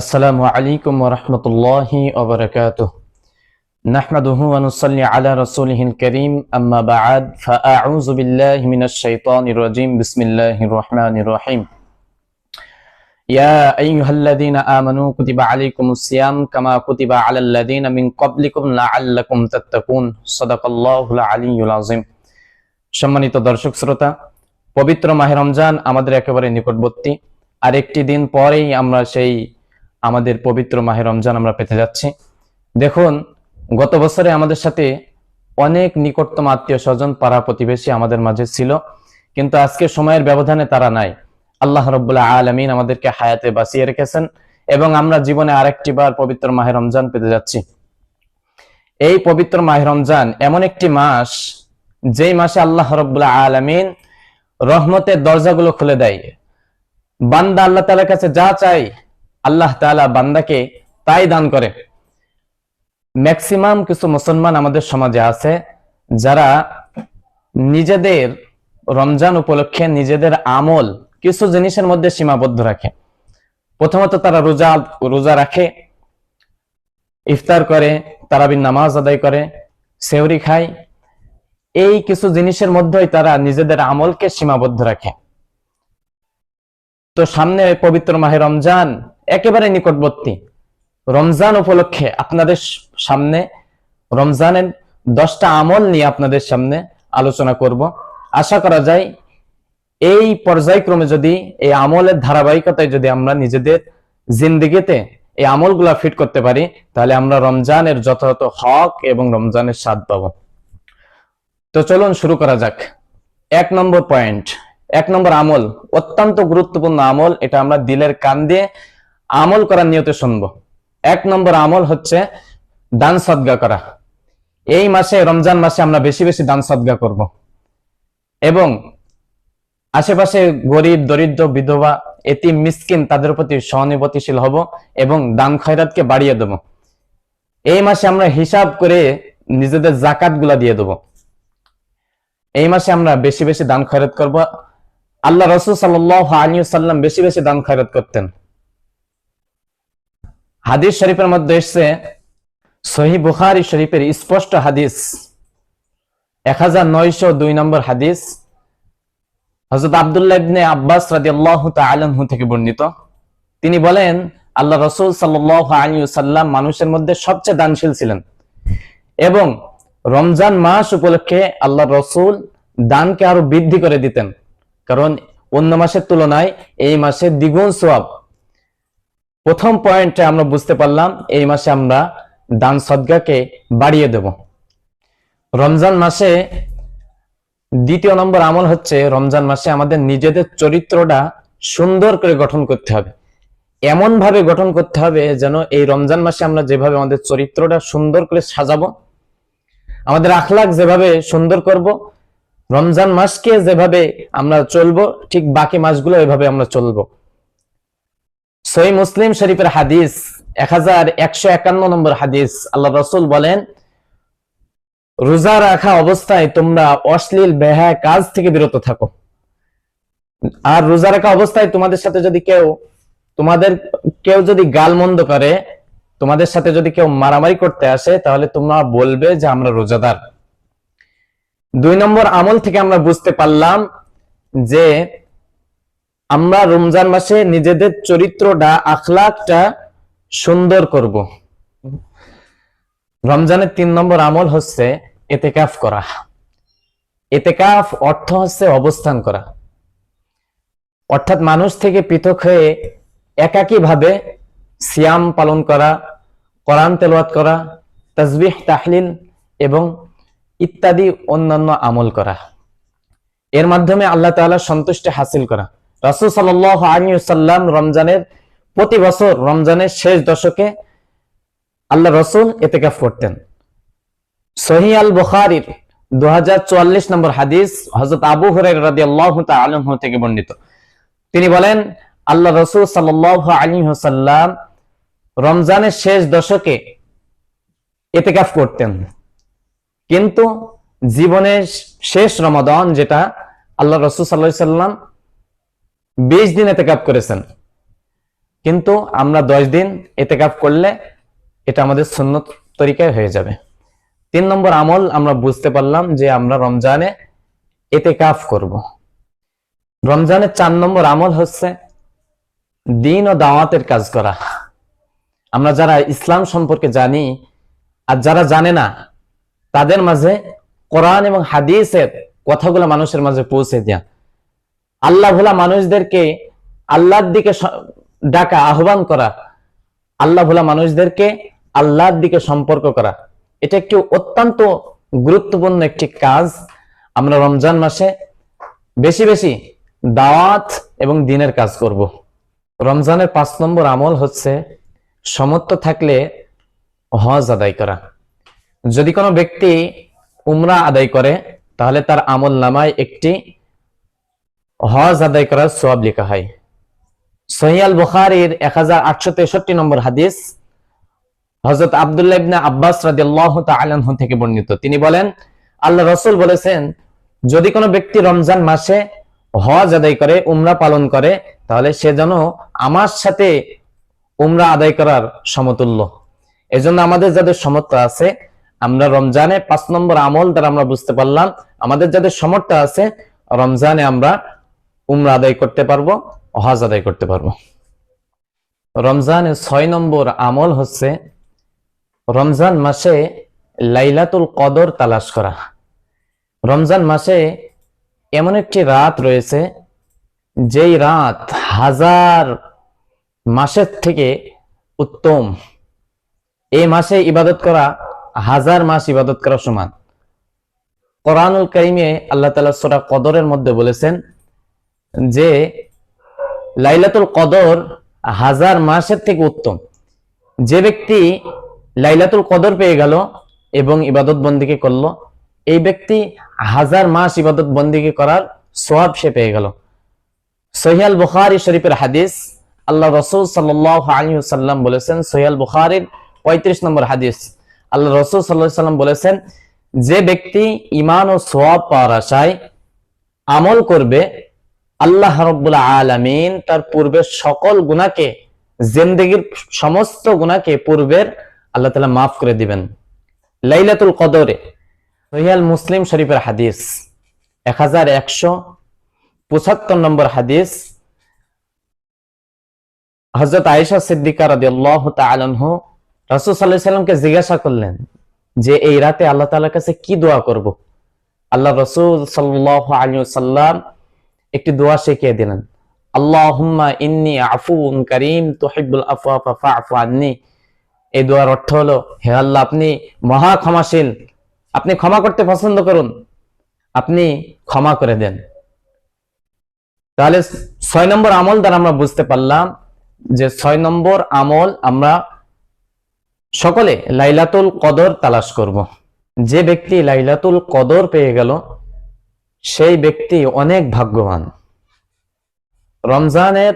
আসসালামু আলাইকুম রহমতুল্লাহি ওবরকাত নাহমাদুহু ওয়া নুসাল্লি আলা রাসূলিহিল কারীম, আম্মা বা'দ ফাআউযু বিল্লাহি মিনাশ শাইতানির রাজীম, বিসমিল্লাহির রহমানির রহিম। ইয়া আইয়ুহাল্লাযীনা আমানু কুতিবা আলাইকুমুস সিয়াম, কামা কুতিবা আলাল মিন ক্বাবলিকুম লাআল্লাকুম তাত্তাকুন। সাদাকাল্লাহুল আলিয়্যুল আযীম। সম্মানিত দর্শক শ্রোতা, পবিত্র মাহে রমজান আমাদের একেবারে নিকটবর্তী। আর একটি দিন পরেই আমরা সেই আমাদের পবিত্র মাহে রমজান আমরা পেতে যাচ্ছি। দেখুন, গত বছরে আমাদের সাথে অনেক নিকটতম আত্মীয় স্বজন, পাড়া প্রতিবেশী আমাদের মাঝে ছিল। কিন্তু আজকে সময়ের ব্যবধানে তারা নাই। আল্লাহ রব্বুল্লাহ আলমিন আমাদেরকে হায়াতে বাঁচিয়ে রেখেছেন এবং আমরা জীবনে আরেকটি বার পবিত্র মাহে রমজান পেতে যাচ্ছি। এই পবিত্র মাহে রমজান এমন একটি মাস, যেই মাসে আল্লাহ রব্বুল্লাহ আলমিন রহমতের দরজাগুলো খুলে দেয়। বান্দা আল্লাহ তালার কাছে যা চাই আল্লাহ তাআলা বান্দাকে তাই দান করে। ম্যাক্সিমাম কিছু মুসলমান আমাদের সমাজে আছে যারা নিজেদের রমজান উপলক্ষে নিজেদের আমল কিছু জিনিসের মধ্যে সীমাবদ্ধ রাখে। প্রথমত তারা রোজা রোজা রাখে, ইফতার করে, তারাবির নামাজ আদায় করে সেওরি খায়। এই কিছু জিনিসের মধ্যেই তারা নিজেদের আমলকে সীমাবদ্ধ রাখে। তো সামনে পবিত্র মাহে রমজান একেবারে নিকটবর্তী। রমজান উপলক্ষে আপনাদের সামনে, রমজানের দশটা আমল নিয়ে আপনাদের সামনে আলোচনা করব। আশা করা যায় এই পর্যায়ক্রমে যদি, এই আমলের ধারাবাহিকতায় যদি আমরা নিজেদের জিন্দিগিতে এই আমলগুলা ফিট করতে পারি, তাহলে আমরা রমজানের যথাযথ হক এবং রমজানের স্বাদ পাব। তো চলুন শুরু করা যাক। এক নম্বর পয়েন্ট এক নম্বর আমল, অত্যন্ত গুরুত্বপূর্ণ আমল। এটা আমরা দিলের কান দিয়ে আমল করার নিয়তে শুনব। এক নম্বর আমল হচ্ছে দান সদ্গা করা। এই মাসে, রমজান মাসে আমরা বেশি বেশি দান সদ্গা করব। এবং আশেপাশে গরিব, দরিদ্র, বিধবা এটি মিসকিন তাদের প্রতি সহানুভূতিশীল হব এবং দান খয়রাতকে বাড়িয়ে দেব। এই মাসে আমরা হিসাব করে নিজেদের জাকাতগুলা দিয়ে দেব। এই মাসে আমরা বেশি বেশি দান খয়রাত করব। আল্লাহ রসুল সাল্লাম বেশি বেশি দান খয়রাত করতেন। হাদিস শরীফের মধ্যে এসছে সহি বুখারি শরীফের স্পষ্ট হাদিস, এক হাজার নয়শো দুই নম্বর হাদিস হজরত আবদুল্লাহ ইবনে আব্বাস রাজি আল্লাহ তালহু থেকে বর্ণিত। তিনি বলেন, আল্লাহ রসুল সাল্লাহ আলী সাল্লাম মানুষের মধ্যে সবচেয়ে দানশীল ছিলেন এবং রমজান মাস উপলক্ষে আল্লাহ রসুল দানকে আরও বৃদ্ধি করে দিতেন। কারণ অন্য মাসের তুলনায় এই মাসে দ্বিগুণ সোয়াব। প্রথম পয়েন্টে আমরা বুঝতে পারলাম এই মাসে আমরা দান সদ্গাকে বাড়িয়ে দেব। রমজান মাসে দ্বিতীয় নম্বর আমল হচ্ছে রমজান মাসে আমাদের নিজেদের চরিত্রটা সুন্দর করে গঠন করতে হবে। এমন ভাবে গঠন করতে হবে যেন এই রমজান মাসে আমরা যেভাবে আমাদের চরিত্রটা সুন্দর করে সাজাবো, আমাদের আখলাখ যেভাবে সুন্দর করব, রমজান মাসকে যেভাবে আমরা চলবো, ঠিক বাকি মাসগুলো এভাবে আমরা চলবো। সই মুসলিম শরীফের হাদিস এক হাজার একশো একান্ন নম্বর হাদিস, আল্লাহ রসুল বলেন, রোজা রাখা অবস্থায় তোমরা অশ্লীল বেহায় কাজ থেকে বিরত থাকো। আর রোজা রাখা অবস্থায় তোমাদের সাথে যদি কেউ, তোমাদের, কেউ যদি গালমন্দ করে, তোমাদের সাথে যদি কেউ মারামারি করতে আসে, তাহলে তোমরা বলবে যে আমরা রোজাদার। দুই নম্বর আমল থেকে আমরা বুঝতে পারলাম যে আমরা রমজান মাসে নিজেদের চরিত্রটা, আখলাকটা সুন্দর করব। রমজানের তিন নম্বর আমল হচ্ছে এতেকাফ করা। এতেকাফ অর্থ হচ্ছে অবস্থান করা। অর্থাৎ মানুষ থেকে পৃথক হয়ে একাকী ভাবে সিয়াম পালন করা, কোরআন তেলওয়াত করা, তসবিহ, তাহলিল এবং ইত্যাদি অন্যান্য আমল করা। এর মাধ্যমে আল্লাহ তালা সন্তুষ্টি হাসিল করা। রাসূল সাল্লাল্লাহু আলাইহি সাল্লাম রমজানের প্রতি বছর রমজানের শেষ দশকে আল্লাহ রসুল এতেকাফ করতেন। সহি আল বুখারির দু নম্বর হাদিস হজরত আবু হুরাই রাদি আল্লাহ আলম থেকে বর্ণিত। তিনি বলেন, আল্লাহ রসুল সাল্লাহ আলী রমজানের শেষ দশকে এতেকাফ করতেন। কিন্তু জীবনের শেষ রমাদান যেটা আল্লাহ রসুল সাল্লাহ সাল্লাম বিশ দিন এতেকাফ করেছেন। কিন্তু আমরা দশ দিন এতেকাফ করলে এটা আমাদের সুন্নত তরিকায় হয়ে যাবে। তিন নম্বর আমল আমরা বুঝতে পারলাম যে আমরা রমজানে এতে এতেকাফ করব। রমজানের চার নম্বর আমল হচ্ছে দিন ও দাওয়াতের কাজ করা। আমরা যারা ইসলাম সম্পর্কে জানি আর যারা জানে না, তাদের মাঝে কোরআন এবং হাদিসের কথাগুলো মানুষের মাঝে পৌঁছে দেয়া। আল্লাহ ভোলা মানুষদেরকে আল্লাহর দিকে ডাকা, আহ্বান করা। আল্লাহ ভোলা মানুষদেরকে আল্লাহর দিকে সম্পর্ক করা। এটা একটি অত্যন্ত গুরুত্বপূর্ণ একটি কাজ। আমরা রমজান মাসে বেশি বেশি দাওয়াত এবং দিনের কাজ করব। রমজানের পাঁচ নম্বর আমল হচ্ছে সমর্থ থাকলে হজ আদায় করা। যদি কোনো ব্যক্তি উমরা আদায় করে, তাহলে তার আমল নামায় একটি হজ আদায় করার সোয়াব লেখা হয়। সহিয়াল বুখারীর এক হাজার আটশো তেষট্টি নম্বর হাদিস হজরত আবদুল্লাহ আব্বাস থেকে বর্ণিত। তিনি বলেন, আল্লাহ রসুল বলেছেন, যদি কোনো ব্যক্তি রমজান মাসে হজ আদায় করে, উমরা পালন করে, তাহলে সে যেন আমার সাথে উমরা আদায় করার সমতুল্য। এজন্য আমাদের যাদের সমর্থ আছে, আমরা রমজানে পাঁচ নম্বর আমল দ্বারা আমরা বুঝতে পারলাম, আমাদের যাদের সমর্থ আছে, রমজানে আমরা উমরা আদায় করতে পারব, হজ আদায় করতে পারব। রমজানের ছয় নম্বর আমল হচ্ছে রমজান মাসে লাইলাতুল কদর তালাশ করা। রমজান মাসে এমন একটি রাত রয়েছে, যেই রাত হাজার মাসের থেকে উত্তম। এই মাসে ইবাদত করা, হাজার মাস ইবাদত করা সমান। কোরআনুল কারিমে আল্লাহ তালা সোরা কদরের মধ্যে বলেছেন যে লাইলাতুল কদর হাজার মাসের থেকে উত্তম। যে ব্যক্তি লাইলাতুল কদর পেয়ে গেল এবং ইবাদত বন্দিকে করল, এই ব্যক্তি হাজার মাস ইবাদত বন্দিকে করার সোয়াব সে পেয়ে গেল। সহিয়াল বুখারি শরীফের হাদিস, আল্লাহ রসুল সাল্লাম বলেছেন সহিয়াল বুখারির পঁয়ত্রিশ নম্বর হাদিস, আল্লাহ রসুল সাল্লাম বলেছেন, যে ব্যক্তি ইমান ও সোয়াব পাওয়ার আশায় আমল করবে আল্লাহ রব্বুল আলামিন তার পূর্বের সকল গুনাহকে, জিন্দেগির সমস্ত গুনাহকে পূর্বের আল্লাহ তাআলা মাফ করে দিবেন। লাইলাতুল কদরে সহিয়াল মুসলিম শরীফের হাদিস, এক হাজার একশো পঁচাত্তর নম্বর হাদিস। হজরত আয়েশা সিদ্দিকা রাদিয়াল্লাহু তাআলা আনহু রাসূল আলাইহি সাল্লামকে জিজ্ঞাসা করলেন যে, এই রাতে আল্লাহ তাআলার কাছে কি দোয়া করব? আল্লাহ রসুল সাল্লাল্লাহু আলাইহি ওয়াসাল্লাম একটি দোয়া শিখিয়ে দিলেন। আপনি ক্ষমা করতে পছন্দ করুন। আপনি ক্ষমা করে দেন। তাহলে ছয় নম্বর আমল দ্বারা আমরা বুঝতে পারলাম যে ছয় নম্বর আমল আমরা সকলে লাইলাতুল কদর তালাশ করব। যে ব্যক্তি লাইলাতুল কদর পেয়ে গেল সেই ব্যক্তি অনেক ভাগ্যবান। রমজানের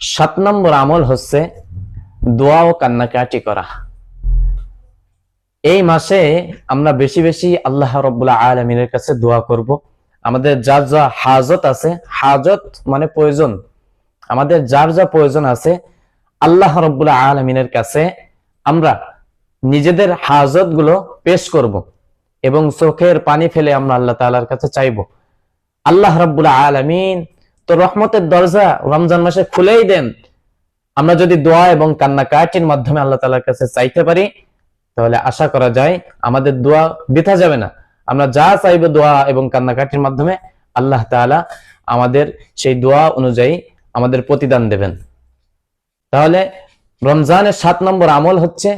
সাত নম্বর আমল হচ্ছে দোয়া ও কান্নাকাটি করা। এই মাসে আমরা বেশি বেশি আল্লাহ রব্বুল্লাহ আলমিনের কাছে দোয়া করব। আমাদের যার যা হাজত আছে, হাজত মানে প্রয়োজন। আমাদের যার যা প্রয়োজন আছে, আল্লাহ রব্বুল্লাহ আলমিনের কাছে আমরা নিজেদের হাজতগুলো পেশ করব এবং চোখের পানি ফেলে আমরা আল্লাহ তাআলার কাছে চাইব। আল্লাহ রব্বুল্লাহ আলমিন তো রহমতের দরজা রমজান মাসে খুলেই দেন। আমরা যদি দোয়া এবং কান্নাকাটির মাধ্যমে আল্লাহ তাআলার কাছে চাইতে পারি, তাহলে আশা করা যায় আমাদের দোয়া বৃথা যাবে না। আমরা যা চাইব দোয়া এবং কান্নাকাটির মাধ্যমে আল্লাহ তাআলা আমাদের সেই দোয়া অনুযায়ী আমাদের প্রতিদান দেবেন। তাহলে রমজানের সাত নম্বর আমল হচ্ছে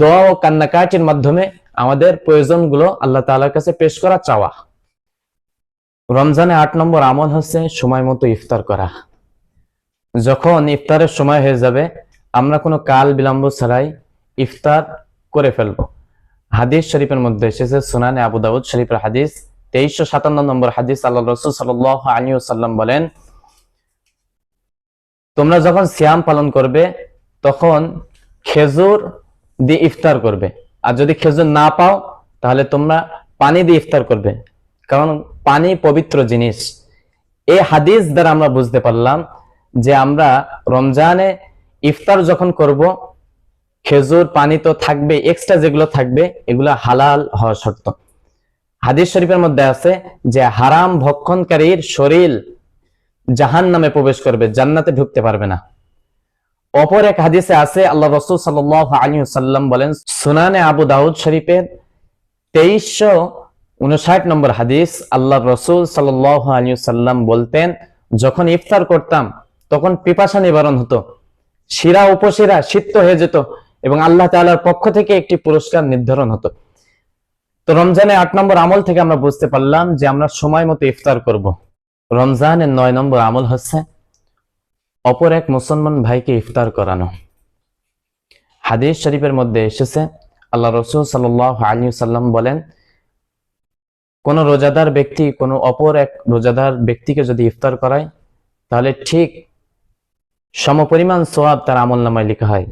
দোয়া ও কান্নাকাটির মাধ্যমে আমাদের প্রয়োজনগুলো আল্লাহ তাআলার কাছে পেশ করা চাওয়া। রমজানে আট নম্বর আমল হচ্ছে সময় মতো ইফতার করা। যখন ইফতারের সময় হয়ে যাবে, আমরা কোনো কাল বিলম্ব ছাড়াই ইফতার করে ফেলব। হাদিস শরীফের মধ্যে এসেছে সুনানে আবু দাউদ শরীফের হাদিস, তেইশশো সাতান্ন নম্বর হাদিস, আল্লাহ রসুল সাল আলী সাল্লাম বলেন, তোমরা যখন সিয়াম পালন করবে, তখন খেজুর দিয়ে ইফতার করবে। আর যদি খেজুর না পাও, তাহলে তোমরা পানি দিয়ে ইফতার করবে। কারণ পানি পবিত্র জিনিস। এই হাদিস দ্বারা আমরা বুঝতে পারলাম যে আমরা রমজানে ইফতার যখন করব, খেজুর পানি তো থাকবে এক্সট্রা যেগুলো থাকবে, এগুলো হালাল হওয়া শর্ত। হাদিস শরীফের মধ্যে আছে যে হারাম ভক্ষণকারীর শরীর জাহান নামে প্রবেশ করবে, জান্নাতে ঢুকতে পারবে না। অপর এক হাদিসে আছে, আল্লাহ রসুল সাল্লাহ আলী সাল্লাম বলেন, সুনানে আবু দাউদ শরীফের তেইশশো উনষাট নম্বর হাদিস আল্লাহ রসুল সাল্লাহ আলী সাল্লাম বলতেন, যখন ইফতার করতাম, তখন পিপাসা নিবারণ হতো। শিরা উপশিরা সিদ্ধ হয়ে যেত এবং আল্লাহ তাআলার পক্ষ থেকে একটি পুরস্কার নির্ধারণ হতো। তো রমজানে আট নম্বর আমল থেকে আমরা বুঝতে পারলাম যে আমরা সময় মতো ইফতার করব। রমজানের নয় নম্বর আমল হচ্ছে অপর এক মুসলমান ভাইকে ইফতার করানো। হাদিস শরীফের মধ্যে এসেছে আল্লাহ রসুল সাল্লাহ আলী সাল্লাম বলেন কোন রোজাদার ব্যক্তি, কোন অপর এক রোজাদার ব্যক্তিকে যদি ইফতার করায়, তাহলে ঠিক সমপরিমাণ সোয়াব তার আমল নামায় লেখা হয়।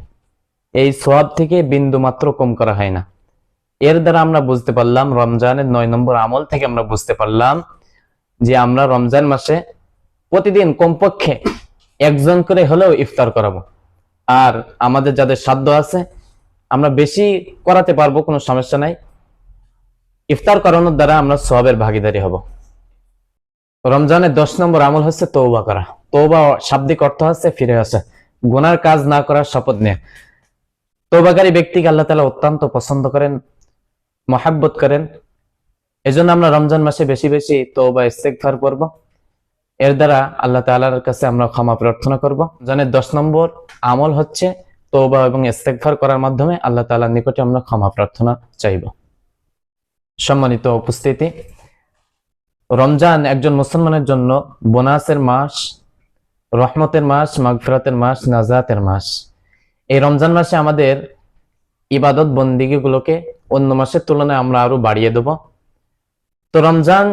এই সোয়াব থেকে বিন্দু মাত্র কম করা হয় না। এর দ্বারা আমরা বুঝতে পারলাম, রমজানের নয় নম্বর আমল থেকে আমরা বুঝতে পারলাম যে আমরা রমজান মাসে প্রতিদিন কমপক্ষে একজন করে হলেও ইফতার করাবো। আর আমাদের যাদের সাধ্য আছে, আমরা বেশি করাতে পারব, কোনো সমস্যা নাই। ইফতার করানোর দ্বারা আমরা সবের ভাগিদারি হব। রমজানের দশ নম্বর আমল হচ্ছে তৌবা করা। তৌবা শাব্দিক অর্থ হচ্ছে ফিরে আসা। গুনার কাজ না করার শপথ নেয়। তৌবাকারী ব্যক্তিকে আল্লাহ তালা অত্যন্ত পছন্দ করেন, মহাব্বত করেন। এজন্য আমরা রমজান মাসে বেশি বেশি তৌবা ইস্তেকফার করব। এর দ্বারা আল্লাহ তাআলার কাছে আমরা ক্ষমা প্রার্থনা করব। জানের দশ নম্বর আমল হচ্ছে তৌবা এবং ইস্তেকফার করার মাধ্যমে আল্লাহ তাআলার নিকটে আমরা ক্ষমা প্রার্থনা চাইব। সম্মানিত উপস্থিতি। রমজান একজন মুসলমানের জন্য বোনাসের মাস, রহমতের মাস, মাগফিরাতের মাস, নাজাতের মাস। এই রমজান মাসে আমাদের ইবাদত বন্দিগিগুলোকে অন্য মাসের তুলনায় আমরা আরও বাড়িয়ে দেব। তো রমজান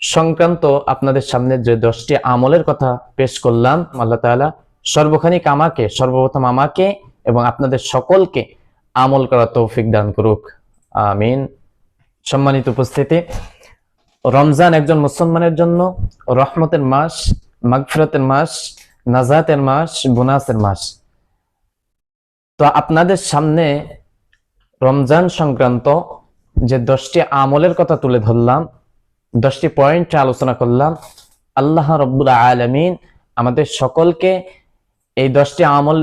সংক্রান্ত আপনাদের সামনে যে দশটি আমলের কথা পেশ করলাম, আল্লাহ তাআলা সর্বখানিক আমাকে, সর্বপ্রথম আমাকে এবং আপনাদের সকলকে আমল করা তৌফিক দান করুক। আমিন। সম্মানিত উপস্থিতি। রমজান একজন মুসলমানের জন্য, রহমতের মাস, মাগফিরাতের মাস, নাজাতের মাস, বোনাসের মাস। তো আপনাদের সামনে রমজান সংক্রান্ত যে দশটি আমলের কথা তুলে ধরলাম, দশটি পয়েন্ট আলোচনা করলাম, আল্লাহ রব্বুল আলমিন আমাদের সকলকে এই দশটি আমল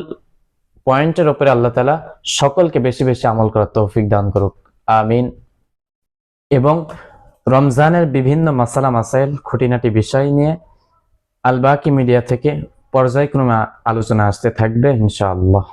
পয়েন্টের ওপরে আল্লাহ তালা সকলকে বেশি বেশি আমল করার তৌফিক দান করুক। আমিন। এবং রমজানের বিভিন্ন মাসালা মাসাইল, খুঁটিনাটি বিষয় নিয়ে আলবাকি মিডিয়া থেকে পর্যায়ক্রমে আলোচনা আসতে থাকবে, ইনশাআল্লাহ।